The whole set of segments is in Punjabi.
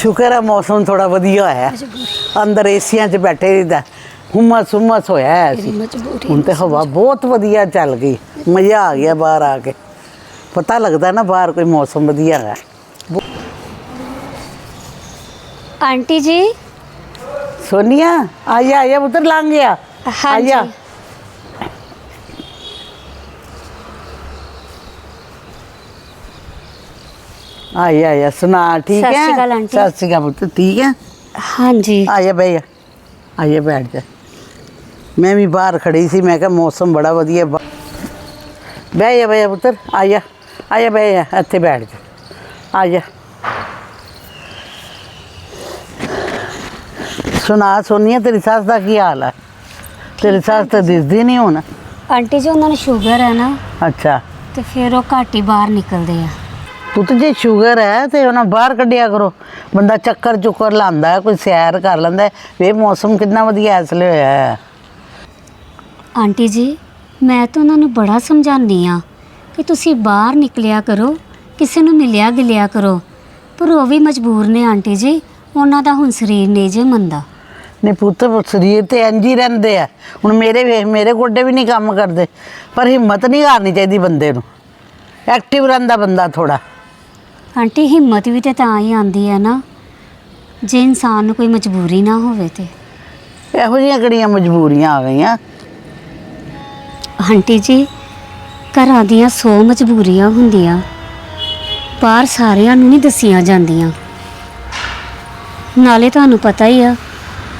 ਸ਼ੁਕਰ ਹੈ ਮੌਸਮ ਥੋੜਾ ਵਧੀਆ ਹੋਇਆ। ਅੰਦਰ ਏਸੀਆਂ 'ਚ ਬੈਠੇ ਰਹਿੰਦਾ ਹੁਮਸ ਹੁਮਸ ਹੋਇਆ ਹੈ ਸੀ। ਹੁਣ ਤੇ ਹਵਾ ਬਹੁਤ ਵਧੀਆ ਚੱਲ ਗਈ। ਮਜ਼ਾ ਆ ਗਿਆ ਬਾਹਰ ਆ ਕੇ। ਪਤਾ ਲੱਗਦਾ ਨਾ ਬਾਹਰ ਕੋਈ ਮੌਸਮ ਵਧੀਆ ਹੈ। ਆਂਟੀ ਜੀ? ਸੋਨੀਆ ਆਇਆ ਆਇਆ ਉਧਰ ਲੰਘ ਗਿਆ ਹਾਂਜੀ। ਆਇਆ ਆਇਆ ਆਇਆ ਸੁਣਾ ਠੀਕ ਹੈ? ਸਤਿ ਸ਼੍ਰੀ ਅਕਾਲ ਆਂਟੀ। ਸਤਿ ਸ਼੍ਰੀ ਅਕਾਲ ਪੁੱਤ ਠੀਕ ਹੈ? ਹਾਂਜੀ। ਆਇਆ ਬਈ ਆਇਆ ਬੈਠ ਜਾ। ਮੈਂ ਵੀ ਬਾਹਰ ਖੜੀ ਸੀ ਮੈਂ ਕਿਹਾ ਮੌਸਮ ਬੜਾ ਵਧੀਆ ਬਾ- ਬਹਿ ਜਾ ਬਹਿ ਜਾ ਪੁੱਤਰ ਆਇਆ ਆਇਆ ਬਹਿ ਜਾ ਇੱਥੇ ਬੈਠ ਜਾ। ਆਇਆ ਸੁਣਾ ਸੋਨੀਆ ਤੇਰੀ ਸੱਸ ਦਾ ਕੀ ਹਾਲ ਹੈ ਤੇਰੀ ਸੱਸ ਤਾਂ ਦਿਸਦੀ ਨਹੀਂ ਹੁਣ। ਆਂਟੀ ਜੀ ਉਹਨਾਂ ਨੂੰ ਸ਼ੂਗਰ ਹੈ ਨਾ। ਅੱਛਾ। ਤੇ ਫਿਰ ਉਹ ਘੱਟ ਹੀ ਬਾਹਰ ਨਿਕਲਦੇ ਆ। ਪੁੱਤ ਜੇ ਸ਼ੂਗਰ ਹੈ ਤੇ ਉਹਨਾਂ ਬਾਹਰ ਕੱਢਿਆ ਕਰੋ। ਬੰਦਾ ਚੱਕਰ ਚੁੱਕਰ ਲਾਂਦਾ ਕੋਈ ਸੈਰ ਕਰ ਲੈਂਦਾ। ਵੇ ਮੌਸਮ ਕਿੰਨਾ ਵਧੀਆ ਇਸ ਲਈ ਹੋਇਆ ਹੈ। ਆਂਟੀ ਜੀ ਮੈਂ ਤਾਂ ਉਹਨਾਂ ਨੂੰ ਬੜਾ ਸਮਝਾਉਂਦੀ ਆ ਕਿ ਤੁਸੀਂ ਬਾਹਰ ਨਿਕਲਿਆ ਕਰੋ ਕਿਸੇ ਨੂੰ ਮਿਲਿਆ ਗਿਲਿਆ ਕਰੋ। ਪਰ ਉਹ ਵੀ ਮਜਬੂਰ ਨੇ ਆਂਟੀ ਜੀ ਉਹਨਾਂ ਦਾ ਹੁਣ ਸਰੀਰ ਨਹੀਂ ਜੇ ਮੰਦਾ ਨਹੀਂ ਪੁੱਤ ਸਰੀਰ ਤੇ ਇੰਝ ਹੀ ਰਹਿੰਦੇ ਆ। ਹੁਣ ਮੇਰੇ ਵੇਖ ਮੇਰੇ ਗੋਡੇ ਵੀ ਨਹੀਂ ਕੰਮ ਕਰਦੇ। ਪਰ ਹਿੰਮਤ ਨਹੀਂ ਹਾਰਨੀ ਚਾਹੀਦੀ ਬੰਦੇ ਨੂੰ। ਐਕਟਿਵ ਰਹਿੰਦਾ ਬੰਦਾ ਥੋੜਾ ਆਂਟੀ ਹਿੰਮਤ ਵੀ ਤੇ ਤਾਂ ਹੀ ਆਂਦੀ ਹੈ ਨਾ ਜੇ ਇਨਸਾਨ ਨੂੰ ਕੋਈ ਮਜਬੂਰੀ ਨਾ ਹੋਵੇ ਤੇ। ਇਹੋ ਜਿਹੀਆਂ ਕਿਹੜੀਆਂ ਮਜਬੂਰੀਆਂ ਆ ਗਈਆਂ? ਆਂਟੀ ਜੀ ਘਰਾਂ ਦੀਆਂ ਸੌ ਮਜਬੂਰੀਆਂ ਹੁੰਦੀਆਂ ਬਾਹਰ ਸਾਰਿਆਂ ਨੂੰ ਨਹੀਂ ਦੱਸੀਆਂ ਜਾਂਦੀਆਂ। ਨਾਲੇ ਤੁਹਾਨੂੰ ਪਤਾ ਹੀ ਆ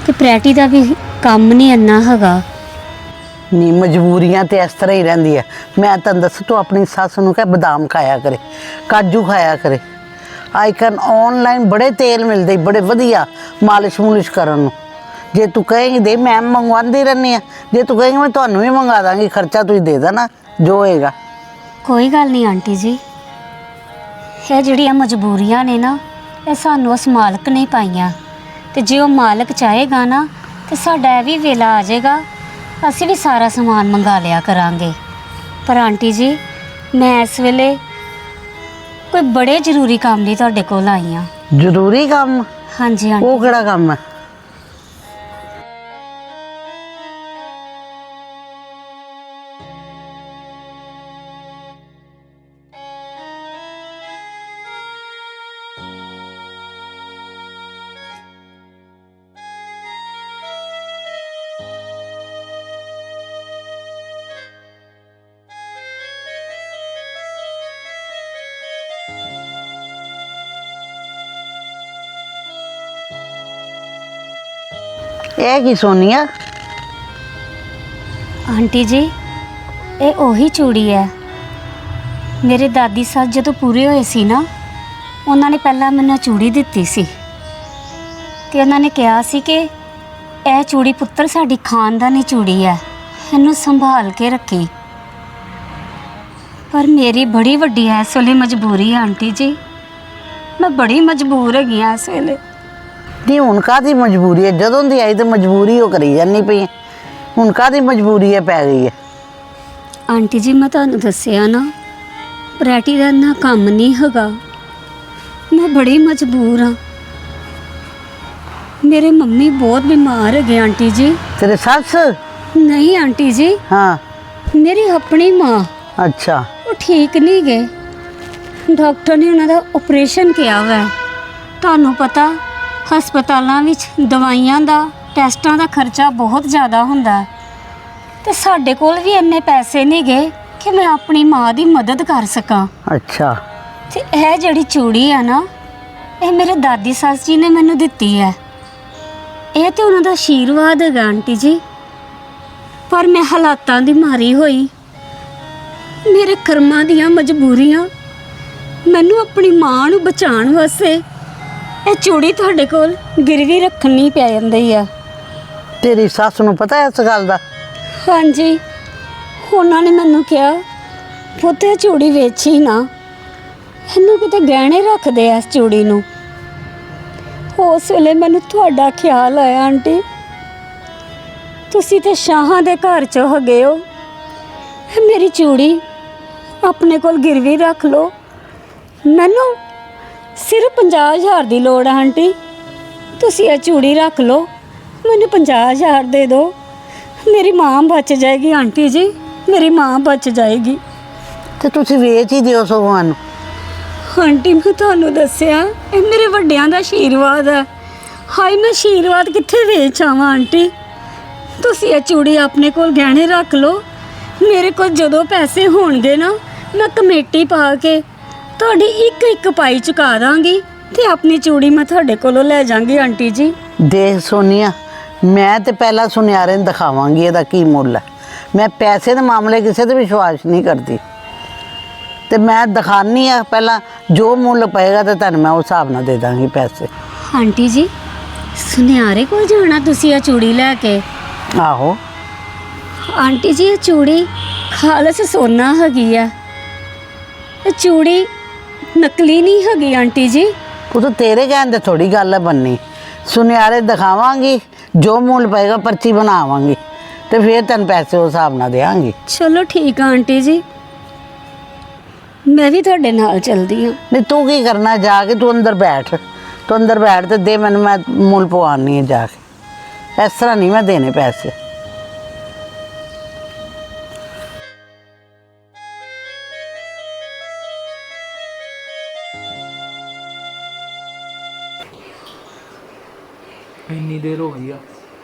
ਕਿ ਪ੍ਰੈਟੀ ਦਾ ਵੀ ਕੰਮ ਨਹੀਂ ਇੰਨਾ ਹੈਗਾ। ਨਹੀਂ ਮਜਬੂਰੀਆਂ ਤੇ ਇਸ ਤਰ੍ਹਾਂ ਹੀ ਰਹਿੰਦੀ ਹੈ ਮੈਂ ਤੈਨੂੰ ਦੱਸ, ਤੂੰ ਆਪਣੀ ਸੱਸ ਨੂੰ ਕਹਿ, ਬਦਾਮ ਖਾਇਆ ਕਰੇ, ਕਾਜੂ ਖਾਇਆ ਕਰੇ। ਆਈਕਨ ਆਨਲਾਈਨ ਬੜੇ ਤੇਲ ਮਿਲਦੇ, ਬੜੇ ਵਧੀਆ ਮਾਲਿਸ਼ ਮੁਲਿਸ਼ ਕਰਨ ਨੂੰ। ਜੇ ਤੂੰ ਕਹੇਂਗੀ, ਦੇ ਮੈਂ ਮੰਗਵਾਉਂਦੀ ਰਹਿੰਦੀ ਆ। ਜੇ ਤੂੰ ਕਹੇਂਗੀ, ਮੈਂ ਤੁਹਾਨੂੰ ਵੀ ਮੰਗਾ ਦਾਂਗੀ, ਖਰਚਾ ਤੁਸੀਂ ਦੇ ਦੇਣਾ, ਜੋ ਹੋਏਗਾ। ਕੋਈ ਗੱਲ ਨਹੀਂ ਆਂਟੀ ਜੀ। ਇਹ ਜਿਹੜੀਆਂ ਮਜਬੂਰੀਆਂ ਨੇ ਨਾ, ਇਹ ਸਾਨੂੰ ਉਸ ਮਾਲਕ ਨੇ ਪਾਈਆਂ। ਤੇ ਜੇ ਉਹ ਮਾਲਕ ਚਾਹੇਗਾ ਨਾ, ਤੇ ਸਾਡਾ ਇਹ ਵੀ ਵੇਲਾ ਆ ਜਾਏਗਾ ਅਸੀਂ ਵੀ ਸਾਰਾ ਸਮਾਨ ਮੰਗਾ ਲਿਆ ਕਰਾਂਗੇ। ਪਰ ਆਂਟੀ ਜੀ ਮੈਂ ਇਸ ਵੇਲੇ ਕੋਈ ਬੜੇ ਜ਼ਰੂਰੀ ਕੰਮ ਲਈ ਤੁਹਾਡੇ ਕੋਲ ਆਈ ਹਾਂ। ਜ਼ਰੂਰੀ ਕੰਮ? ਹਾਂਜੀ ਆਂਟੀ ਉਹ ਕਿਹੜਾ ਕੰਮ ਹੈ? ਇਹ ਕੀ ਸੋਨੀਆ? ਆਂਟੀ ਜੀ, ਇਹ ਉਹੀ ਚੂੜੀ ਹੈ। ਮੇਰੇ ਦਾਦੀ ਸਾਹਿਬ ਜਦੋਂ ਪੂਰੇ ਹੋਏ ਸੀ ਨਾ, ਉਹਨਾਂ ਨੇ ਪਹਿਲਾਂ ਮੈਨੂੰ ਚੂੜੀ ਦਿੱਤੀ ਸੀ। ਤੇ ਉਹਨਾਂ ਨੇ ਕਿਹਾ ਸੀ ਕਿ ਇਹ ਚੂੜੀ ਪੁੱਤਰ ਸਾਡੀ ਖਾਨਦਾਨੀ ਚੂੜੀ ਹੈ, ਇਹਨੂੰ ਸੰਭਾਲ ਕੇ ਰੱਖੀ। ਪਰ ਮੇਰੀ ਬੜੀ ਵੱਡੀ ਹੈ ਇਸ ਵੇਲੇ ਮਜਬੂਰੀ ਹੈ ਆਂਟੀ ਜੀ। ਮੈਂ ਬੜੀ ਮਜਬੂਰ ਹੈਗੀ ਹਾਂ ਇਸ ਵੇਲੇ। ਨਹੀਂ ਹੁਣ ਕਾਦੀ ਮਜਬੂਰੀ ਹੈ? ਜਦੋਂ ਦੀ ਆਈ ਤੇ ਮਜਬੂਰੀ ਉਹ ਕਰੀ ਜਾਂਦੀ ਪਈ ਹੈ। ਹੁਣ ਕਾਦੀ ਮਜਬੂਰੀ ਹੈ ਪੈ ਗਈ ਹੈ? ਆਂਟੀ ਜੀ ਮੈਂ ਤੁਹਾਨੂੰ ਦੱਸਿਆ ਨਾ ਪ੍ਰੈਟੀ ਦਾ ਇੰਨਾ ਕੰਮ ਨਹੀਂ ਹੈਗਾ। ਮੈਂ ਬੜੀ ਮਜਬੂਰ ਹਾਂ। ਮੇਰੇ ਮੰਮੀ ਬਹੁਤ ਬਿਮਾਰ ਹੈਗੇ ਆਂਟੀ ਜੀ। ਤੇਰੇ ਸੱਸ? ਨਹੀਂ ਆਂਟੀ ਜੀ। ਹਾਂ। ਮੇਰੀ ਆਪਣੀ ਮਾਂ। ਅੱਛਾ। ਉਹ ਠੀਕ ਨਹੀਂ ਗਏ ਡਾਕਟਰ ਨੇ ਉਹਨਾਂ ਦਾ ਆਪਰੇਸ਼ਨ ਕੀਤਾ ਹੋਇਆ ਹੈ। ਤੁਹਾਨੂੰ ਪਤਾ ਹਸਪਤਾਲਾਂ ਵਿੱਚ ਦਵਾਈਆਂ ਦਾ ਟੈਸਟਾਂ ਦਾ ਖਰਚਾ ਬਹੁਤ ਜ਼ਿਆਦਾ ਹੁੰਦਾ ਹੈ। ਤੇ ਸਾਡੇ ਕੋਲ ਵੀ ਇੰਨੇ ਪੈਸੇ ਨਹੀਂ ਗਏ ਕਿ ਮੈਂ ਆਪਣੀ ਮਾਂ ਦੀ ਮਦਦ ਕਰ ਸਕਾਂ। ਅੱਛਾ। ਤੇ ਇਹ ਜਿਹੜੀ ਚੂੜੀ ਆ ਨਾ ਇਹ ਮੇਰੇ ਦਾਦੀ ਸੱਸ ਜੀ ਨੇ ਮੈਨੂੰ ਦਿੱਤੀ ਹੈ। ਇਹ ਤੇ ਉਹਨਾਂ ਦਾ ਆਸ਼ੀਰਵਾਦ ਹੈਗਾ ਆਂਟੀ ਜੀ। ਪਰ ਮੈਂ ਹਾਲਾਤਾਂ ਦੀ ਮਾਰੀ ਹੋਈ। ਮੇਰੇ ਕਰਮਾਂ ਦੀਆਂ ਮਜਬੂਰੀਆਂ ਮੈਨੂੰ ਆਪਣੀ ਮਾਂ ਨੂੰ ਬਚਾਉਣ ਵਾਸਤੇ ਇਹ ਚੂੜੀ ਤੁਹਾਡੇ ਕੋਲ ਗਿਰਵੀ ਰੱਖਣੀ ਪੈ ਜਾਂਦੀ ਆ। ਤੇਰੀ ਸੱਸ ਨੂੰ ਪਤਾ ਇਸ ਗੱਲ ਦਾ? ਹਾਂਜੀ। ਉਹਨਾਂ ਨੇ ਮੈਨੂੰ ਕਿਹਾ ਪੁੱਤ ਇਹ ਚੂੜੀ ਵੇਚੀ ਨਾ। ਇਹਨੂੰ ਕਿਤੇ ਗਹਿਣੇ ਰੱਖਦੇ ਆ ਇਸ ਚੂੜੀ ਨੂੰ। ਉਸ ਵੇਲੇ ਮੈਨੂੰ ਤੁਹਾਡਾ ਖਿਆਲ ਆਇਆ ਆਂਟੀ। ਤੁਸੀਂ ਤੇ ਸ਼ਾਹਾਂ ਦੇ ਘਰ ਚੋਂ ਹੈਗੇ ਹੋ। ਇਹ ਮੇਰੀ ਚੂੜੀ ਆਪਣੇ ਕੋਲ ਗਿਰਵੀ ਰੱਖ ਲਓ। ਮੈਨੂੰ ਸਿਰਫ 50000 ਦੀ ਲੋੜ ਆ ਆਂਟੀ। ਤੁਸੀਂ ਇਹ ਚੂੜੀ ਰੱਖ ਲਓ। ਮੈਨੂੰ 50000 ਦੇ ਦਿਓ। ਮੇਰੀ ਮਾਂ ਬਚ ਜਾਏਗੀ ਆਂਟੀ ਜੀ। ਮੇਰੀ ਮਾਂ ਬਚ ਜਾਏਗੀ। ਤੇ ਤੁਸੀਂ ਵੇਚ ਹੀ ਦਿਓ ਸਗੋਂ ਨੂੰ ਆਂਟੀ ਮੈਂ ਤੁਹਾਨੂੰ ਦੱਸਿਆ ਇਹ ਮੇਰੇ ਵੱਡਿਆਂ ਦਾ ਆਸ਼ੀਰਵਾਦ ਹੈ ਹਾਏ ਮੈਂ ਆਸ਼ੀਰਵਾਦ ਕਿੱਥੇ ਵੇਚ ਆਵਾਂ ਆਂਟੀ? ਤੁਸੀਂ ਇਹ ਚੂੜੀ ਆਪਣੇ ਕੋਲ ਗਹਿਣੇ ਰੱਖ ਲਓ। ਮੇਰੇ ਕੋਲ ਜਦੋਂ ਪੈਸੇ ਹੋਣਗੇ ਨਾ ਮੈਂ ਕਮੇਟੀ ਪਾ ਕੇ ਤੁਹਾਡੀ ਇੱਕ ਇੱਕ ਪਾਈ ਚੁਕਾ ਦਾਂਗੀ ਤੇ ਆਪਣੀ ਚੂੜੀ ਮੈਂ ਤੁਹਾਡੇ ਕੋਲੋਂ ਲੈ ਜਾਾਂਗੀ ਆਂਟੀ ਜੀ। ਦੇਖ ਸੋਨੀਆ ਮੈਂ ਤੇ ਪਹਿਲਾਂ ਸੁਨਿਆਰੇ ਨੂੰ ਦਿਖਾਵਾਂਗੀ ਇਹਦਾ ਕੀ ਮੁੱਲ ਹੈ। ਮੈਂ ਪੈਸੇ ਦੇ ਮਾਮਲੇ ਕਿਸੇ ਤੇ ਵਿਸ਼ਵਾਸ ਨਹੀਂ ਕਰਦੀ। ਤੇ ਮੈਂ ਦਿਖਾਨੀ ਆ ਪਹਿਲਾਂ ਜੋ ਮੁੱਲ ਪਏਗਾ ਤੇ ਤੁਹਾਨੂੰ ਮੈਂ ਉਸ ਹਿਸਾਬ ਨਾਲ ਦੇ ਦਾਂਗੀ ਪੈਸੇ। ਆਂਟੀ ਜੀ ਸੁਨਿਆਰੇ ਕੋਲ ਜਾਣਾ ਤੁਸੀਂ ਇਹ ਚੂੜੀ ਲੈ ਕੇ? ਆਹੋ। ਆਂਟੀ ਜੀ ਇਹ ਚੂੜੀ ਖਾਲਸ ਸੋਨਾ ਹੈਗੀ ਆ ਇਹ ਚੂੜੀ ਨਕਲੀ ਨਹੀਂ ਹੈਗੀ ਆਂਟੀ ਜੀ। ਉਹ ਤਾਂ ਤੇਰੇ ਕਹਿਣ ਤੇ ਥੋੜੀ ਗੱਲ ਹੈ ਬੰਨੀ। ਸੁਨਿਆਰੇ ਦਿਖਾਵਾਂਗੀ ਜੋ ਮੁੱਲ ਪਏਗਾ ਪਰਚੀ ਬਣਾਵਾਂਗੀ ਤੇ ਫਿਰ ਤੈਨੂੰ ਪੈਸੇ ਉਸ ਹਿਸਾਬ ਨਾਲ ਦੇਵਾਂਗੀ ਚਲੋ ਠੀਕ ਆ ਆਂਟੀ ਜੀ। ਮੈਂ ਵੀ ਤੁਹਾਡੇ ਨਾਲ ਚਲਦੀ ਹਾਂ। ਨਹੀਂ ਤੂੰ ਕੀ ਕਰਨਾ ਜਾ ਕੇ ਤੂੰ ਅੰਦਰ ਬੈਠ। ਤੂੰ ਅੰਦਰ ਬੈਠ ਤੇ ਦੇ ਮੈਨੂੰ ਮੈਂ ਮੁੱਲ ਪਵਾਉਣੀ ਹੈ ਜਾ ਕੇ। ਇਸ ਤਰ੍ਹਾਂ ਨਹੀਂ ਮੈਂ ਦੇਣੇ ਪੈਸੇ।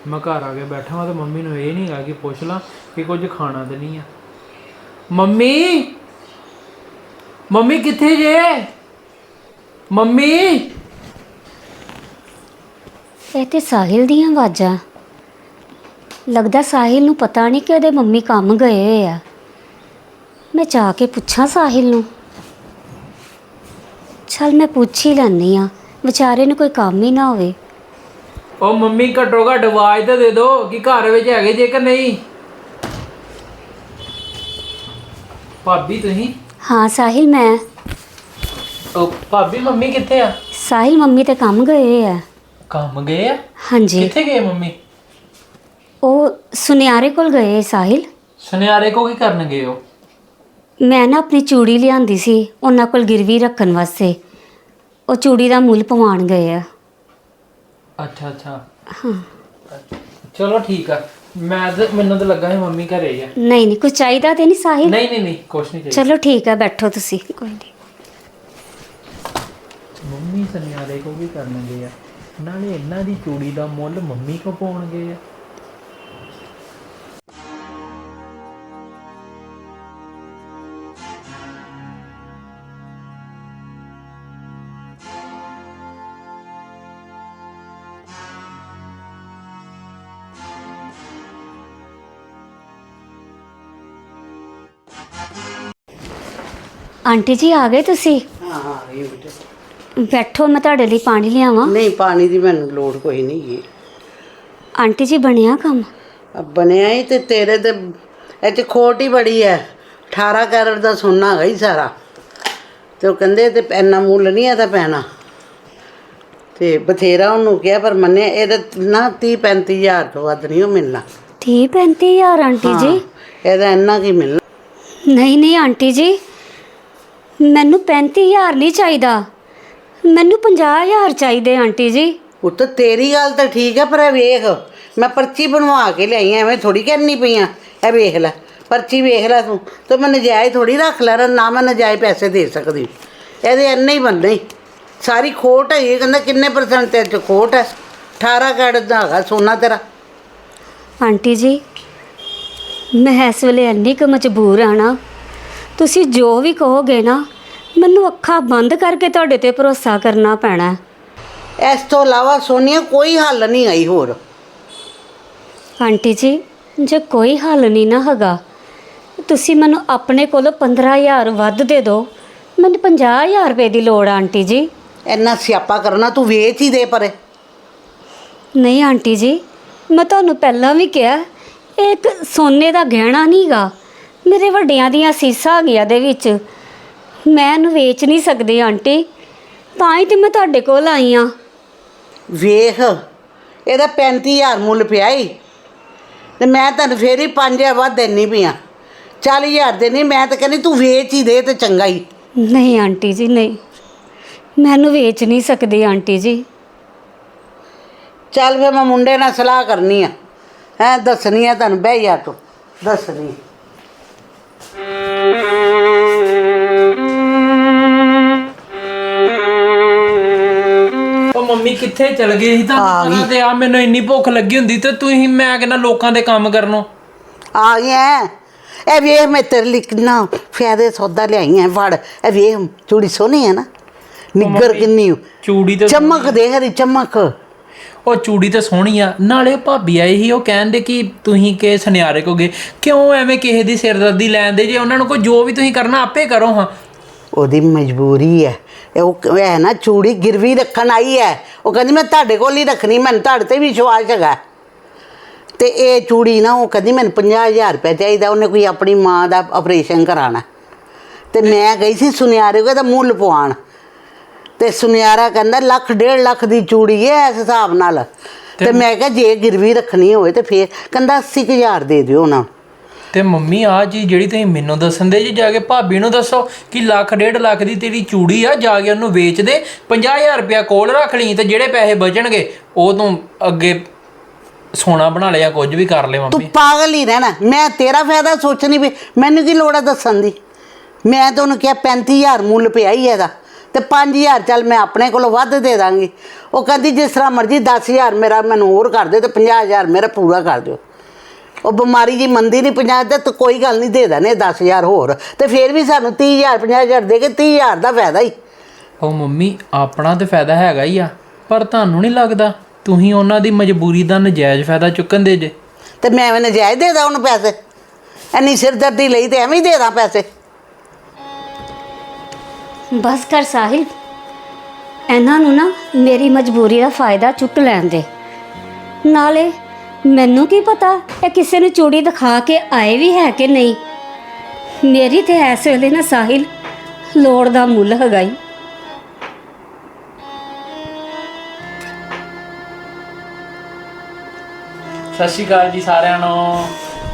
ਮੈਂ ਘਰ ਆ ਕੇ ਬੈਠਾ ਹਾਂ ਤੇ ਮੰਮੀ ਨੂੰ ਇਹ ਨਹੀਂ ਗਾ ਕਿ ਪੁੱਛ ਲਾਂ ਕਿ ਕੁਝ ਖਾਣਾ ਤੇ ਨਹੀਂ ਆ। ਮੰਮੀ! ਮੰਮੀ ਕਿੱਥੇ ਜੇ? ਮੰਮੀ! ਇਹ ਤੇ ਸਾਹਿਲ ਦੀਆਂ ਆਵਾਜ਼ਾਂ। ਲੱਗਦਾ ਸਾਹਿਲ ਨੂੰ ਪਤਾ ਨਹੀਂ ਕਿ ਉਹਦੇ ਮੰਮੀ ਕੰਮ ਗਏ ਹੋਏ ਆ। ਮੈਂ ਜਾ ਕੇ ਪੁੱਛਾਂ ਸਾਹਿਲ ਨੂੰ। ਚਲ ਮੈਂ ਪੁੱਛ ਹੀ ਲੈਂਦੀ ਆ ਵਿਚਾਰੇ ਨੂੰ ਕੋਈ ਕੰਮ ਹੀ ਨਾ ਹੋਵੇ। ਉਹ ਮੰਮੀ ਘੱਟੋ ਘੱਟ ਆਵਾਜ਼ ਤਾਂ ਦੇ ਦਿਓ ਕਿ ਘਰ ਵਿੱਚ ਹੈਗੇ ਜੇ ਕਿ ਨਹੀਂ। ਭਾਬੀ ਤੁਸੀਂ? ਹਾਂ ਸਾਹਿਲ ਮੈਂ। ਉਹ ਭਾਬੀ ਮੰਮੀ ਕਿੱਥੇ ਆ? ਸਾਹਿਲ ਮੰਮੀ ਤੇ ਕੰਮ ਗਏ ਆ। ਕੰਮ ਗਏ ਆ? ਹਾਂਜੀ। ਕਿੱਥੇ ਗਏ ਮੰਮੀ? ਉਹ ਸੁਨਿਆਰੇ ਕੋਲ ਗਏ ਸਾਹਿਲ। ਸੁਨਿਆਰੇ ਕੋ ਕੀ ਕਰਨ ਗਏ ਹੋ? ਮੈਂ ਨਾ ਆਪਣੀ ਚੂੜੀ ਲਿਆਂਦੀ ਸੀ ਉਹਨਾਂ ਕੋਲ ਗਿਰਵੀ ਰੱਖਣ ਵਾਸਤੇ। ਉਹ ਚੂੜੀ ਦਾ ਮੁੱਲ ਪਵਾਉਣ ਗਏ ਆ। ਅੱਛਾ ਅੱਛਾ। ਹਾਂ। ਚਲੋ ਠੀਕ ਆ। ਮੈਂ ਤਾਂ ਮੈਨੂੰ ਤਾਂ ਲੱਗਾ ਸੀ ਮੰਮੀ ਘਰੇ ਹੀ ਆ। ਨਹੀਂ ਨਹੀਂ ਕੁਝ ਚਾਹੀਦਾ ਤੇ ਨਹੀਂ ਸਾਹਿਲ? ਨਹੀਂ ਨਹੀਂ ਨਹੀਂ ਕੁਛ ਨਹੀਂ ਚਾਹੀਦਾ। ਚਲੋ ਠੀਕ ਹੈ ਬੈਠੋ ਤੁਸੀਂ। ਕੋਈ ਨਹੀਂ। ਮੰਮੀ ਸੁਨਿਆਰੇ ਕੋ ਵੀ ਕਰਨਗੇ ਆ। ਨਾਲੇ ਇਹਨਾਂ ਦੀ ਚੂੜੀ ਦਾ ਮੁੱਲ ਮੰਮੀ ਕੋ ਪਾਉਣਗੇ ਆ। ਆਂਟੀ ਜੀ ਆ ਗਏ ਤੁਸੀਂ? ਹਾਂ ਹਾਂ ਇਹ ਬੇਟੇ ਬੈਠੋ ਮੈਂ ਤੁਹਾਡੇ ਲਈ ਪਾਣੀ ਲਿਆਵਾਂ। ਨਹੀਂ ਪਾਣੀ ਦੀ ਮੈਨੂੰ ਲੋੜ ਕੋਈ ਨਹੀਂ ਆਂਟੀ ਜੀ ਬਣਿਆ ਕੰਮ? ਅਬ ਬਣਿਆ ਹੀ ਤੇ ਤੇਰੇ ਤੇ ਚ ਖੋਟ ਹੀ ਬੜੀ ਹੈ 18 ਕੈਰਟ ਦਾ ਸੋਨਾ ਹੈਗਾ ਹੀ ਸਾਰਾ। ਤੇ ਉਹ ਕਹਿੰਦੇ ਤੇ ਇੰਨਾ ਮੁੱਲ ਨਹੀਂ ਇਹਦਾ ਪੈਣਾ। ਤੇ ਬਥੇਰਾ ਉਹਨੂੰ ਕਿਹਾ ਪਰ ਮੰਨਿਆ ਇਹਦਾ ਨਾ 30 35000 ਤੋਂ ਵੱਧ ਨਹੀਂ ਉਹ ਮਿਲਣਾ। 30 35000 ਆਂਟੀ ਜੀ? ਇਹਦਾ ਇੰਨਾ ਕੀ ਮਿਲਣਾ। ਨਹੀਂ ਨਹੀਂ ਆਂਟੀ ਜੀ। ਮੈਨੂੰ 35000 ਨਹੀਂ ਚਾਹੀਦਾ। ਮੈਨੂੰ 50000 ਚਾਹੀਦੇ ਆਂਟੀ ਜੀ। ਉਹ ਤਾਂ ਤੇਰੀ ਗੱਲ ਤਾਂ ਠੀਕ ਹੈ ਪਰ ਇਹ ਵੇਖ ਮੈਂ ਪਰਚੀ ਬਣਵਾ ਕੇ ਲਿਆਈ ਐ ਐਵੇਂ ਥੋੜੀ ਕਹਿਣੀ ਪਈਆਂ ਇਹ ਵੇਖ ਲੈ ਪਰਚੀ ਵੇਖ ਲੈ ਤੂੰ ਤੇ ਮੈਂ ਨਜਾਇਜ਼ ਥੋੜੀ ਰੱਖ ਲੈਣਾ ਨਾ ਮੈਂ ਨਜਾਇਜ਼ ਪੈਸੇ ਦੇ ਸਕਦੀ। ਇਹਦੇ ਇੰਨੇ ਹੀ ਬੰਦੇ ਹੀ ਸਾਰੀ ਖੋਟ ਹੈ ਇਹ ਕਹਿੰਦਾ ਕਿੰਨੇ ਪਰਸੈਂਟ ਤੇ ਚ ਖੋਟ ਹੈ 18 ਕੈਰਟ ਦਾ ਹੈਗਾ ਸੋਨਾ ਤੇਰਾ। ਆਂਟੀ ਜੀ ਮੈਂ ਇਸ ਵੇਲੇ ਇੰਨੀ ਕੁ ਮਜਬੂਰ ਆ ਨਾ ਤੁਸੀਂ ਜੋ ਵੀ ਕਹੋਗੇ ਨਾ ਮੈਨੂੰ ਅੱਖਾਂ ਬੰਦ ਕਰਕੇ ਤੁਹਾਡੇ ਤੇ ਭਰੋਸਾ ਕਰਨਾ ਪੈਣਾ। ਹੈ। ਇਸ ਤੋਂ ਇਲਾਵਾ ਸੋਨੀਆ ਕੋਈ ਹੱਲ ਨਹੀਂ ਆਈ ਹੋਰ। ਆਂਟੀ ਜੀ ਜੇ ਕੋਈ ਹੱਲ ਨਹੀਂ ਨਾ ਹੈਗਾ ਤੁਸੀਂ ਮੈਨੂੰ ਆਪਣੇ ਕੋਲੋਂ 15000 ਵੱਧ ਦੇ ਦਿਓ। ਮੈਨੂੰ 50000 ਰੁਪਏ ਦੀ ਲੋੜ ਆ ਆਂਟੀ ਜੀ। ਇੰਨਾ ਸਿਆਪਾ ਕਰਨਾ ਤੂੰ ਵੇਚ ਹੀ ਦੇ ਪਰੇ। ਨਹੀਂ ਆਂਟੀ ਜੀ ਮੈਂ ਤੁਹਾਨੂੰ ਪਹਿਲਾਂ ਵੀ ਕਿਹਾ ਇਹ ਇੱਕ ਸੋਨੇ ਦਾ ਗਹਿਣਾ ਨਹੀਂਗਾ ਮੇਰੇ ਵੱਡਿਆਂ ਦੀਆਂ ਸੀਸਾਂ ਹੈਗੀਆਂ ਦੇ ਵਿੱਚ। ਮੈਂ ਇਹਨੂੰ ਵੇਚ ਨਹੀਂ ਸਕਦੀ ਆਂਟੀ। ਤਾਂ ਹੀ ਤੇ ਮੈਂ ਤੁਹਾਡੇ ਕੋਲ ਆਈ ਆ। ਵੇਖ ਇਹਦਾ 35000 ਮੁੱਲ ਪਿਆ ਈ। ਤੇ ਮੈਂ ਤੈਨੂੰ ਫੇਰ ਹੀ 5000 ਵੱਧ ਦੇਣੀ ਪਈਆਂ 40000 ਦੇਣੀ ਮੈਂ ਤਾਂ ਕਹਿੰਦੀ ਤੂੰ ਵੇਚ ਹੀ ਦੇ ਤੇ ਚੰਗਾ ਹੀ ਨਹੀਂ ਆਂਟੀ ਜੀ ਨਹੀਂ। ਮੈਨੂੰ ਵੇਚ ਨਹੀਂ ਸਕਦੀ ਆਂਟੀ ਜੀ। ਚੱਲ ਫਿਰ ਮੈਂ ਮੁੰਡੇ ਨਾਲ ਸਲਾਹ ਕਰਨੀ ਆ। ਹੈ ਦੱਸਣੀ ਆ ਤੁਹਾਨੂੰ ਬਹਿ ਜਾ ਤੂੰ। ਦੱਸਣੀ। ਮੰਮੀ ਕਿੱਥੇ ਚਲ ਗਈ? ਸੀ ਆ ਤੁਹਾਨੂੰ ਗਈ। ਪਤਾ ਤੇ ਆ ਮੈਨੂੰ ਇੰਨੀ ਭੁੱਖ ਲੱਗੀ ਹੁੰਦੀ ਤੇ ਤੁਸੀਂ ਮੈਂ ਕਹਿੰਦਾ ਲੋਕਾਂ ਦੇ ਕੰਮ ਕਰਨੋਂ? ਆ ਗਿਆ ਇਹ ਵੇਖ ਮੈਂ ਤੇਰੇ ਲਈ ਕਿੰਨਾ ਫਾਇਦੇ ਸੌਦਾ ਲਿਆਈ ਐ ਫੜ। ਇਹ ਵੇਖ ਚੂੜੀ ਸੋਹਣੀ ਹੈ ਨਾ। ਨਿੱਗਰ ਕਿੰਨੀ ਓ। ਚੂੜੀ ਤੇ ਚਮਕ ਦੇ ਹਰੀ ਚਮਕ। ਉਹ ਚੂੜੀ ਤੇ ਸੋਹਣੀ ਆ। ਨਾਲੇ ਉਹ ਭਾਬੀ ਆਈ ਸੀ ਉਹ ਕਹਿੰਦੇ ਕਿ ਤੁਸੀਂ ਕਿ ਸੁਨਿਆਰੇ ਕੋ ਗਏ ਕਿਉਂ ਐਵੇਂ ਕਿਸੇ ਦੀ ਸਿਰਦਰਦੀ ਲੈਂਦੇ ਜੇ ਉਹਨਾਂ ਨੂੰ ਕੋਈ ਜੋ ਵੀ ਤੁਸੀਂ ਕਰਨਾ ਆਪੇ ਕਰੋ ਹਾਂ। ਉਹਦੀ ਮਜਬੂਰੀ ਹੈ ਇਹ ਉਹ ਕ- ਹੈ ਨਾ ਚੂੜੀ ਗਿਰਵੀ ਰੱਖਣ ਆਈ ਹੈ ਉਹ ਕਹਿੰਦੀ ਮੈਂ ਤੁਹਾਡੇ ਕੋਲ ਹੀ ਰੱਖਣੀ ਮੈਨੂੰ ਤੁਹਾਡੇ ਤੇ ਵੀ ਵਿਸ਼ਵਾਸ ਹੈਗਾ। ਤੇ ਇਹ ਚੂੜੀ ਨਾ ਉਹ ਕਹਿੰਦੀ ਮੈਨੂੰ 50000 ਰੁਪਏ ਚਾਹੀਦਾ ਉਹਨੇ ਕੋਈ ਆਪਣੀ ਮਾਂ ਦਾ ਆਪਰੇਸ਼ਨ ਕਰਾਣਾ ਤੇ ਮੈਂ ਗਈ ਸੀ ਸੁਨਿਆਰੇ ਕੋਲ ਤਾਂ ਮੁੱਲ ਪਵਾਉਣ ਤੇ ਸੁਨਿਆਰਾ ਕਹਿੰਦਾ ਲੱਖ ਡੇਢ ਲੱਖ ਦੀ ਚੂੜੀ ਹੈ ਇਸ ਹਿਸਾਬ ਨਾਲ। ਤੇ ਮੈਂ ਕਿਹਾ ਜੇ ਗਿਰਵੀ ਰੱਖਣੀ ਹੋਵੇ ਤੇ ਫੇਰ ਕਹਿੰਦਾ 80000 ਦੇ ਦਿਓ ਨਾ। ਤੇ ਮੰਮੀ ਆ ਜੀ ਜਿਹੜੀ ਤੁਸੀਂ ਮੈਨੂੰ ਦੱਸਣ ਦੇ ਜੀ ਜਾ ਕੇ ਭਾਬੀ ਨੂੰ ਦੱਸੋ ਕਿ ਲੱਖ ਡੇਢ ਲੱਖ ਦੀ ਤੇਰੀ ਚੂੜੀ ਆ ਜਾ ਕੇ ਉਹਨੂੰ ਵੇਚ ਦੇ 50000 ਰੁਪਇਆ ਕੋਲ ਰੱਖ ਲਈ ਤੇ ਜਿਹੜੇ ਪੈਸੇ ਬਚਣਗੇ ਉਹ ਤੂੰ ਅੱਗੇ ਸੋਨਾ ਬਣਾ ਲਿਆ ਕੁਝ ਵੀ ਕਰ ਲੈ ਤੂੰ ਮੰਮੀ। ਪਾਗਲ ਹੀ ਰਹਿਣਾ। ਮੈਂ ਤੇਰਾ ਫਾਇਦਾ ਸੋਚਣੀ ਵੀ ਮੈਨੂੰ ਕੀ ਲੋੜ ਹੈ ਦੱਸਣ ਦੀ? ਮੈਂ ਤਾਂ ਉਹਨੂੰ ਕਿਹਾ 35000 ਮੁੱਲ ਪਿਆ ਹੀ ਇਹਦਾ ਤੇ 5000 ਚੱਲ ਮੈਂ ਆਪਣੇ ਕੋਲੋਂ ਵੱਧ ਦੇ ਦਾਂਗੀ। ਉਹ ਕਹਿੰਦੀ ਜਿਸ ਤਰ੍ਹਾਂ ਮਰਜ਼ੀ 10000 ਮੇਰਾ ਮੈਨੂੰ ਹੋਰ ਕਰ ਦਿਓ ਤੇ 50000 ਮੇਰਾ ਪੂਰਾ ਕਰ ਦਿਓ। ਉਹ ਬਿਮਾਰੀ ਜੀ ਮੰਦੀ ਨਹੀਂ 50 ਤੇ ਤਾਂ ਕੋਈ ਗੱਲ ਨਹੀਂ ਦੇ ਦੇਣੇ 10000 ਹੋਰ। ਤੇ ਫਿਰ ਵੀ ਸਾਨੂੰ 30000 50000 ਦੇ ਕੇ 30000 ਦਾ ਫਾਇਦਾ ਹੀ। ਉਹ ਮੰਮੀ ਆਪਣਾ ਤੇ ਫਾਇਦਾ ਹੈਗਾ ਹੀ ਆ ਪਰ ਤੁਹਾਨੂੰ ਨਹੀਂ ਲੱਗਦਾ? ਤੁਸੀਂ ਉਹਨਾਂ ਦੀ ਮਜਬੂਰੀ ਦਾ ਨਜਾਇਜ਼ ਫਾਇਦਾ ਚੁੱਕਣ ਦੇ ਜੇ। ਤੇ ਮੈਂ ਐਵੇਂ ਨਜਾਇਜ਼ ਦੇ ਦਾਂ ਉਹਨੂੰ ਪੈਸੇ? ਇੰਨੀ ਸਿਰਦਰਦੀ ਲਈ ਤੇ ਐਵੇਂ ਹੀ ਦੇ ਦਾਂ ਪੈਸੇ? ਬਸ ਕਰ ਸਾਹਿਲ ਇਹਨਾਂ ਨੂੰ ਨਾ ਮੇਰੀ ਮਜਬੂਰੀ ਦਾ ਫਾਇਦਾ ਚੁੱਕ ਲੈਣ ਦੇ। ਨਾਲੇ ਮੈਨੂੰ ਕੀ ਪਤਾ ਇਹ ਕਿਸੇ ਨੂੰ ਚੂੜੀ ਦਿਖਾ ਕੇ ਆਏ ਵੀ ਹੈ ਕਿ ਨਹੀਂ? ਮੇਰੀ ਤੇ ਇਸ ਵੇਲੇ ਨਾ ਸਾਹਿਲ ਲੋੜ ਦਾ ਮੁੱਲ ਹੈਗਾ ਈ। ਸਤਿ ਸ਼੍ਰੀ ਅਕਾਲ ਜੀ ਸਾਰਿਆਂ ਨੂੰ।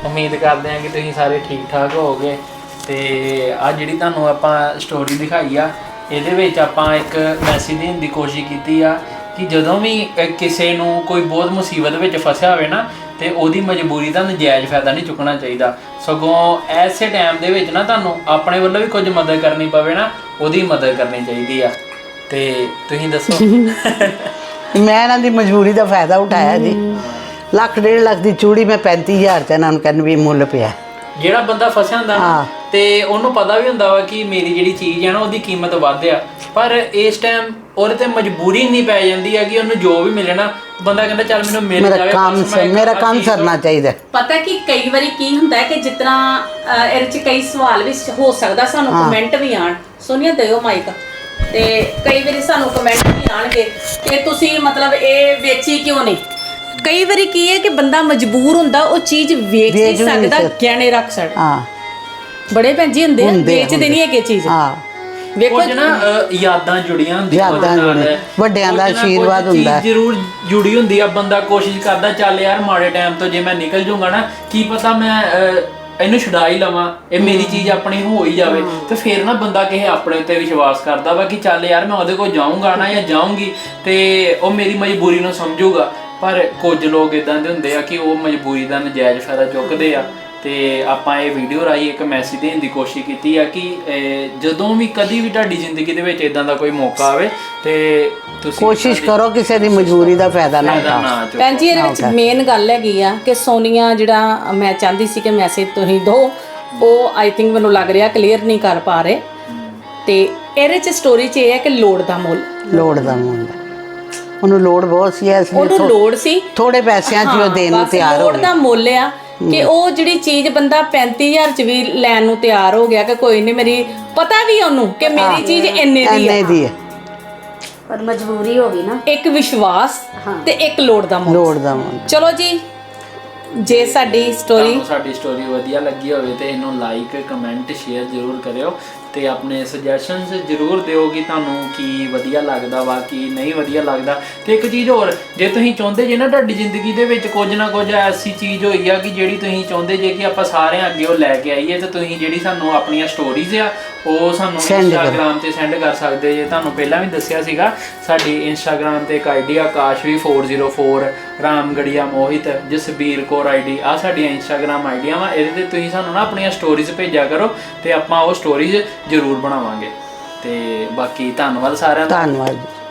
ਉਮੀਦ ਕਰਦੇ ਹਾਂ ਕਿ ਤੁਸੀਂ ਸਾਰੇ ਠੀਕ ਠਾਕ ਹੋਵੋਗੇ। ਤੇ ਆ ਜਿਹੜੀ ਤੁਹਾਨੂੰ ਆਪਾਂ ਸਟੋਰੀ ਦਿਖਾਈ ਆ, ਇਹਦੇ ਵਿੱਚ ਆਪਾਂ ਇੱਕ ਮੈਸੇਜ ਦੇਣ ਦੀ ਕੋਸ਼ਿਸ਼ ਕੀਤੀ ਆ ਕਿ ਜਦੋਂ ਵੀ ਕਿਸੇ ਨੂੰ ਕੋਈ ਬਹੁਤ ਮੁਸੀਬਤ ਵਿੱਚ ਫਸਿਆ ਹੋਵੇ ਨਾ ਤੇ ਉਹਦੀ ਮਜਬੂਰੀ ਦਾ ਨਜਾਇਜ਼ ਫਾਇਦਾ ਨਹੀਂ ਚੁੱਕਣਾ ਚਾਹੀਦਾ। ਸਗੋਂ ਐਸੇ ਟਾਈਮ ਦੇ ਵਿੱਚ ਨਾ ਤੁਹਾਨੂੰ ਆਪਣੇ ਵੱਲੋਂ ਵੀ ਕੁਝ ਮਦਦ ਕਰਨੀ ਪਵੇ ਨਾ ਉਹਦੀ ਮਦਦ ਕਰਨੀ ਚਾਹੀਦੀ ਆ। ਤੇ ਤੁਸੀਂ ਦੱਸੋ? ਮੈਂ ਇਹਨਾਂ ਦੀ ਮਜਬੂਰੀ ਦਾ ਫਾਇਦਾ ਉਠਾਇਆ ਜੀ। ਲੱਖ ਡੇਢ ਲੱਖ ਦੀ ਚੂੜੀ ਮੈਂ 35000 ਚ ਇਹਨਾਂ ਨੂੰ ਕਹਿੰਨ ਵੀ ਮੁੱਲ ਪਿਆ। ਜਿਹੜਾ ਬੰਦਾ ਫਸਿਆ ਹੁੰਦਾ ਨਾ ਹਾਂ। ਤੇ ਉਹਨੂੰ ਪਤਾ ਵੀ ਹੁੰਦਾ ਵਾ ਕਿ ਮੇਰੀ ਜਿਹੜੀ ਚੀਜ਼ ਹੈ ਨਾ ਉਹਦੀ ਕੀਮਤ ਵੱਧ ਆ। ਪਰ ਇਸ ਟਾਈਮ ਉਹਦੇ ਤੇ ਮਜਬੂਰੀ ਨਹੀਂ ਪੈ ਜਾਂਦੀ ਹੈ ਕਿ ਉਹਨੂੰ ਜੋ ਵੀ ਮਿਲੇ ਨਾ ਬੰਦਾ ਕਹਿੰਦਾ ਚੱਲ ਮੈਨੂੰ ਮਿਲ ਮੇਰਾ ਜਾਵੇ ਕੰਮ ਬਸ ਮੈਂ ਸ- ਮੇਰਾ ਕੰਮ ਚੀਜ਼ ਸਰਨਾ ਚਾਹੀਦਾ ਪਤਾ ਕਿ ਕਈ ਵਾਰੀ ਕੀ ਹੁੰਦਾ ਹੈ ਕਿ ਜਿਤਨਾ ਅਹ, ਇਹਦੇ ਚ ਕਈ ਸਵਾਲ ਵੀ ਹੋ ਸਕਦਾ ਸਾਨੂੰ ਕਮੈਂਟ ਵੀ ਆਣ ਸੋਨੀਆ ਦਿਓ ਮਾਈਕ ਤੇ ਕਈ ਵਾਰੀ ਸਾਨੂੰ ਕਮੈਂਟ ਵੀ ਆਣਗੇ ਕਿ ਤੁਸੀਂ ਮਤਲਬ ਇਹ ਵੇਚੀ ਕਿਉਂ ਨਹੀਂ? ਕਈ ਵਾਰੀ ਕੀ ਹੈ ਕਿ ਬੰਦਾ ਮਜਬੂਰ ਹੁੰਦਾ ਉਹ ਚੀਜ਼ ਵੇਚ ਵੇਚ ਨਹੀਂ ਵੀ ਨਹੀਂ ਸਕਦਾ ਸਕਦਾ। ਗਹਿਣੇ ਰੱਖ ਸਕਦਾ। ਹਾਂ। ਬੜੇ ਭੈਣ ਜੀ ਹੁੰਦੇ ਆ ਹੁੰਦੇ ਆ, ਵੇਚਦੇ ਨਹੀਂ ਹੈਗੇ ਚੀਜ਼। ਹਾਂ। ਵੇਖੋ ਕੁਝ ਨਾ ਅ, ਯਾਦਾਂ ਜੁੜੀਆਂ ਹੁੰਦੀਆਂ ਯਾਦਾਂ ਨਾਲ। ਜੁੜੀਆਂ। ਵੱਡਿਆਂ ਦਾ ਕੁਝ ਨਾ ਕੁਝ ਆਸ਼ੀਰਵਾਦ ਚੀਜ਼ ਹੁੰਦਾ। ਜ਼ਰੂਰ ਜੁੜੀ ਹੁੰਦੀ ਆ ਬੰਦਾ ਕੋਸ਼ਿਸ਼ ਕਰਦਾ ਚੱਲ ਯਾਰ ਮਾੜੇ ਟਾਈਮ ਤੋਂ ਜੇ ਮੈਂ ਨਿਕਲ ਜਾਊਂਗਾ ਨਾ ਕੀ ਪਤਾ ਮੈਂ ਅ, ਇਹਨੂੰ ਛੁਡਾ ਹੀ ਲਵਾਂ ਇਹ ਮੇਰੀ ਚੀਜ਼ ਆਪਣੀ ਹੋ ਹੀ ਜਾਵੇ ਤੇ ਫਿਰ ਨਾ ਬੰਦਾ ਕਿਸੇ ਆਪਣੇ ਉੱਤੇ ਵਿਸ਼ਵਾਸ ਕਰਦਾ ਵਾ ਕਿ ਚੱਲ ਯਾਰ ਮੈਂ ਉਹਦੇ ਕੋਲ ਜਾਊਂਗਾ ਨਾ ਜਾਂ ਜਾਊਂਗੀ ਤੇ ਉਹ ਮੇਰੀ ਮਜਬੂਰੀ ਨੂੰ ਸਮਝੂਗਾ ਪਰ ਕੁਝ ਲੋਕ ਇਦਾਂ ਦੇ ਹੁੰਦੇ ਆ ਕਿ ਉਹ ਮਜਬੂਰੀ ਦਾ ਨਜਾਇਜ਼ ਫਾਇਦਾ ਚੁੱਕਦੇ ਆ ਤੇ ਆਪਾਂ ਇਹ ਵੀਡੀਓ ਰਾਹੀਂ ਇੱਕ ਮੈਸੇਜ ਦੇਣ ਦੀ ਕੋਸ਼ਿਸ਼ ਕੀਤੀ ਆ ਕਿ ਜਦੋਂ ਵੀ ਕਦੀ ਵੀ ਤੁਹਾਡੀ ਜ਼ਿੰਦਗੀ ਦੇ ਵਿੱਚ ਇਦਾਂ ਦਾ ਕੋਈ ਮੌਕਾ ਆਵੇ ਤੇ ਤੁਸੀਂ ਕੋਸ਼ਿਸ਼ ਕਰੋ ਕਿਸੇ ਦੀ ਮਜਬੂਰੀ ਦਾ ਫਾਇਦਾ ਨਾ ਉਠਾਓ। ਭੈਣ ਜੀ ਇਹਦੇ ਵਿੱਚ ਮੇਨ ਗੱਲ ਹੈਗੀ ਆ ਕਿ ਸੋਨੀਆ ਜਿਹੜਾ ਮੈਂ ਚਾਹੁੰਦੀ ਸੀ ਕਿ ਮੈਸੇਜ ਤੁਸੀਂ ਦਿਓ ਉਹ ਆਈ ਥਿੰਕ ਮੈਨੂੰ ਲੱਗ ਰਿਹਾ ਕਲੀਅਰ ਨਹੀਂ ਕਰ ਪਾ ਰਹੇ। ਤੇ ਇਹਦੇ ਚ ਸਟੋਰੀ ਚ ਇਹ ਹੈ ਕਿ ਲੋੜ ਦਾ ਮੁੱਲ। ਲੋੜ ਦਾ ਮੁੰਡਾ ਉਹਨੂੰ ਲੋੜ ਬਹੁਤ ਸੀ ਇਸ ਲਈ ਉਹਨੂੰ ਲੋੜ ਸੀ। ਥੋੜੇ ਪੈਸਿਆਂ 'ਚ ਉਹ ਦੇਣ ਨੂੰ ਤਿਆਰ ਹੋ ਲੋੜ ਦਾ ਮੁੱਲ ਆ। ਕਿ ਉਹ ਜਿਹੜੀ ਚੀਜ਼ ਬੰਦਾ 35000 ਚ ਵੀ ਲੈਣ ਨੂੰ ਤਿਆਰ ਹੋ ਗਿਆ ਕਿ ਕੋਈ ਨਹੀਂ ਮੇਰੀ ਪਤਾ ਵੀ ਉਹਨੂੰ ਕਿ ਮੇਰੀ ਚੀਜ਼ ਇੰਨੇ ਦੀ ਐਨੇ ਹੈ ਦੀ ਹੈ ਪਰ ਮਜਬੂਰੀ ਹੋ ਗਈ ਨਾ। ਇੱਕ ਵਿਸ਼ਵਾਸ ਤੇ ਇੱਕ ਲੋੜ ਦਾ ਮੁੱਲ ਲੋੜ ਦਾ ਮੁੰਡਾ ਚਲੋ ਜੀ ਜੇ ਸਾਡੀ ਸਟੋਰੀ ਤੁਹਾਨੂੰ ਸਾਡੀ ਸਟੋਰੀ ਵਧੀਆ ਲੱਗੀ ਹੋਵੇ ਤੇ ਇਹਨੂੰ ਲਾਈਕ ਕਮੈਂਟ ਸ਼ੇਅਰ ਜ਼ਰੂਰ ਕਰਿਓ। ਤੇ ਆਪਣੇ ਸੁਜੈਸ਼ਨਸ ਜ਼ਰੂਰ ਦਿਓ ਕਿ ਤੁਹਾਨੂੰ ਕੀ ਵਧੀਆ ਲੱਗਦਾ ਵਾ ਕੀ ਨਹੀਂ ਵਧੀਆ ਲੱਗਦਾ। ਤੇ ਇੱਕ ਚੀਜ਼ ਹੋਰ ਜੇ ਤੁਸੀਂ ਚਾਹੁੰਦੇ ਜੇ ਨਾ ਤੁਹਾਡੀ ਜ਼ਿੰਦਗੀ ਦੇ ਵਿੱਚ ਕੁਝ ਨਾ ਕੁਝ ਐਸੀ ਚੀਜ਼ ਹੋਈ ਆ ਕਿ ਜਿਹੜੀ ਤੁਸੀਂ ਚਾਹੁੰਦੇ ਜੇ ਕਿ ਆਪਾਂ ਸਾਰਿਆਂ ਅੱਗੇ ਉਹ ਲੈ ਕੇ ਆਈਏ ਤੇ ਤੁਸੀਂ ਜਿਹੜੀ ਸਾਨੂੰ ਆਪਣੀਆਂ ਸਟੋਰੀਜ਼ ਆ ਉਹ ਸਾਨੂੰ। ਇੰਸਟਾਗ੍ਰam ਤੇ ਸੈਂਡ ਕਰ ਸਕਦੇ ਜੇ। ਤੁਹਾਨੂੰ ਪਹਿਲਾਂ ਵੀ ਦੱਸਿਆ ਸੀਗਾ ਸਾਡੀ ਇੰਸਟਾਗ੍ਰam ਤੇ ਇੱਕ ਆਈਡੀ ਆ ਕਾਸ਼ਵੀ 404 ਰਾਮਗੜੀਆ ਮੋਹਿਤ ਜਸਬੀਰ ਕੌਰ ਆਈਡੀ ਆ ਸਾਡੀਆਂ ਇੰਸਟਾਗ੍ਰam ਆਈਡੀਆਂ ਵਾ ਇਹਦੇ ਤੇ ਤੁਸੀਂ ਸਾਨੂੰ ਨਾ ਆਪਣੀਆਂ ਸਟੋਰੀਜ਼ ਭੇਜਿਆ ਕਰੋ ਤੇ ਆਪਾਂ ਉਹ ਸਟੋਰੀਜ਼ ਜ਼ਰੂਰ ਬਣਾਵਾਂਗੇ। ਤੇ ਬਾਕੀ ਧੰਨਵਾਦ ਸਾਰਿਆਂ ਦਾ। ਧੰਨਵਾਦ ਜੀ।